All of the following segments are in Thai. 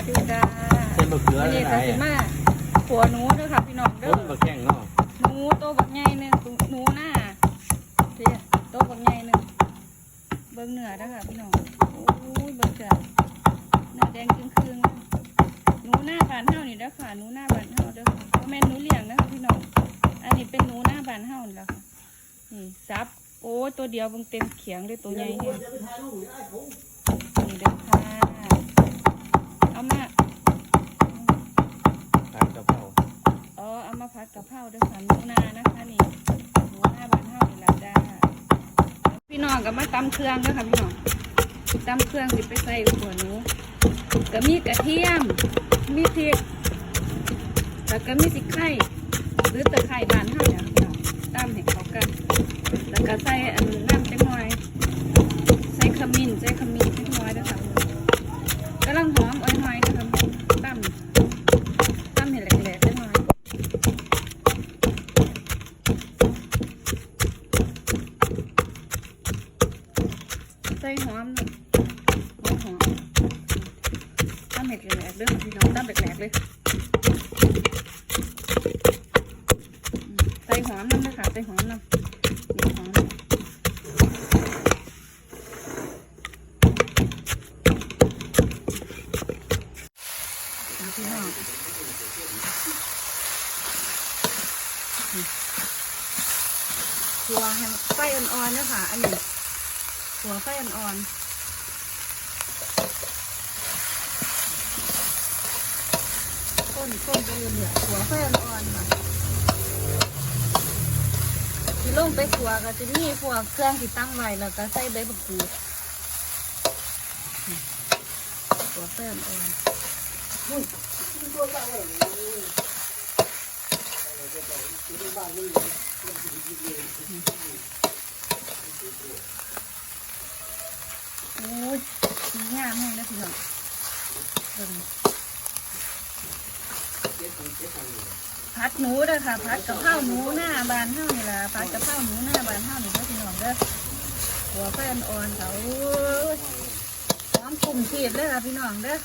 วัสดีจ้าเส้นบะเขือวันอะไรนี้ไหนก็สิมาผัวหนูเด้อค่ะพี่น้องเด้ต้อ นบะแข้งเนาะหนูโตบักใหญ่หนึงหนูหน้าเที่ยโตบักใหญ่หนึงเบิ่งเนื้อเด้อค่ะพี่น้องโอ้ยเบิ่งจ้ะเนื้อแดงจึงคืนหนูหน้าบานเฮานี่เด้อค่ะหนูหน้าบานเฮาเด้อบ่แม่นหนูเลี้ยงนะคะพี่น้องอันนี้เป็นหนูหน้าบานเฮานี่แหละค่ะนี่ซับโอ้ยตัวเดียวเบิ่งเต็มเขียงเลยตัวใหญ่แฮงนี่เด้อค่ะเอามา ทานกะเพรา อ๋อเอา มาผัดกะเพราด้วยค่ะหนูนานะคะนี่หนูน้าบ้านเฮานี่ละจ้าพี่น้องก็มาตำเครื่องด้วยค่ะพี่น้องตำเครื่องสิไปใส่หัวหนูก็มีกระเทียม มีพริกแล้วก็มีสิไข่หรือตะไคร้บ้านเฮาเนี่ยพี่น้องตำให้เข้ากัน แล้วก็ใส่อันน้ำจังหน่อย ใส่ขมิ้นใส่ขมิ้นจังหน่อยด้วยค่ะกำลังหอมอ่อยๆด้วยค่ะตำตำให้แหลกๆจังหน่อย ใส่หอมหน่อยหอมหอมตั้มเห็ดแหลกเด้อพี่น้องตั้มแหลกเลยใส่หอมน้ำด้วยค่ะใส่หอมน้ำนี่หอมเอาพี่น้องตัวให้ไฟอ่อนๆนะคะอันนี้ หัวไฟอ่อนๆต้นต้นไปเรื่อยๆหัวไฟอ่อนๆค่ะทีลงไปขัวก็จะมีพวกเครื่องที่ตั้งไว้แล้วก็ใส่ใบบักกูดหัวไฟอ่อนๆ โอ้ยสีงามแห้งนะพี่น้องเบิ่งผัดหนูเด้อค่ะผัดกะเพราหนูหน้าบานเท่านี่ล่ะผัดกะเพราหนูหน้าบานเท่านี่เด้อพี่น้องเด้อหัวไฟอ่อนเขาโอ้อมกลุ่มเทียบเลยค่ะพี่น้องเด้อ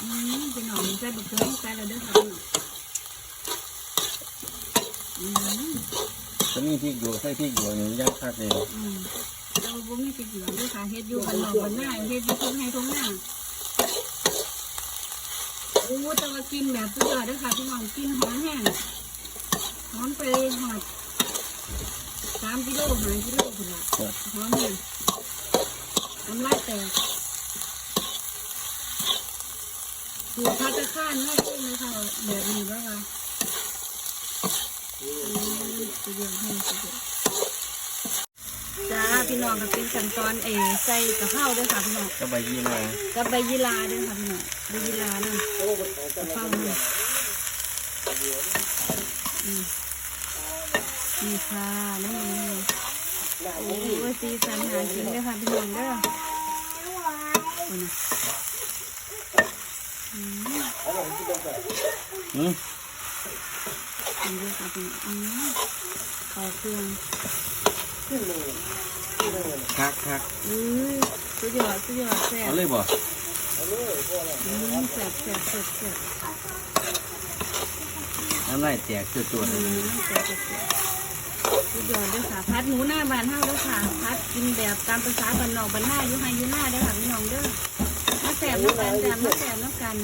อืมพี่น้องใส่บุกเกลือใส่แล้วเด้อค่ะพี่น้อง อืมจะมีพริกอยู่ใส่พริกอยู่นี่ย่างคักเลยอืมเราบ่มีสิเหลือด้วยค่ะเฮ็ดอยู่บ้านนอกบ้านนาเฮ็ดอยู่ทุ่งไร่ทุ่งนาโอ้แต่ว่ากินแบบสุดยอดเด้อค่ะพี่น้องกินหอมแห้งหอมไปหอดสามกิโลห้ากิโลพุ่นละหอมแห้งน้ำลายแตกสูตรพัตตาข้านน่ากินเลยค่ะแบบนี้แล้วว่า จ้าพี่น้องก็เป็นขั้นตอนเอใส่กะเพราด้วยค่ะพี่น้องก็ใบยี่มากับใบยีราด้วยค่ะพี่น้องใบยีราเนี่ยกะเพราเนี่ยอืมนี่ค่ะนี่โอ้ยสีสันหากินเลยค่ะพี่น้องเด้อโอ้ยนะอืม ดีด้วยค่ะพี่อืมเข้าเครื่องขึ้นเลยคักคักอือสุดยอดสุดยอดแซ่บเอาเลยบ่เอาเลยอืมแซ่บแซ่บแซ่บแซ่บน้ำลายแตกตัวตัวอืมแซ่บแซ่บสุดยอดเด้วยค่ะ พัดหนูหน้าบ้านเฮาเด้วยค่ะ พัดกินแบบตามภาษาบ้านนอกบ้านหน้าอยู่ไฮอยู่หน้าเด้อค่ะพี่น้องเด้อมาแซ่บน้ำกันจ้ะมาแซ่บน้ำกัน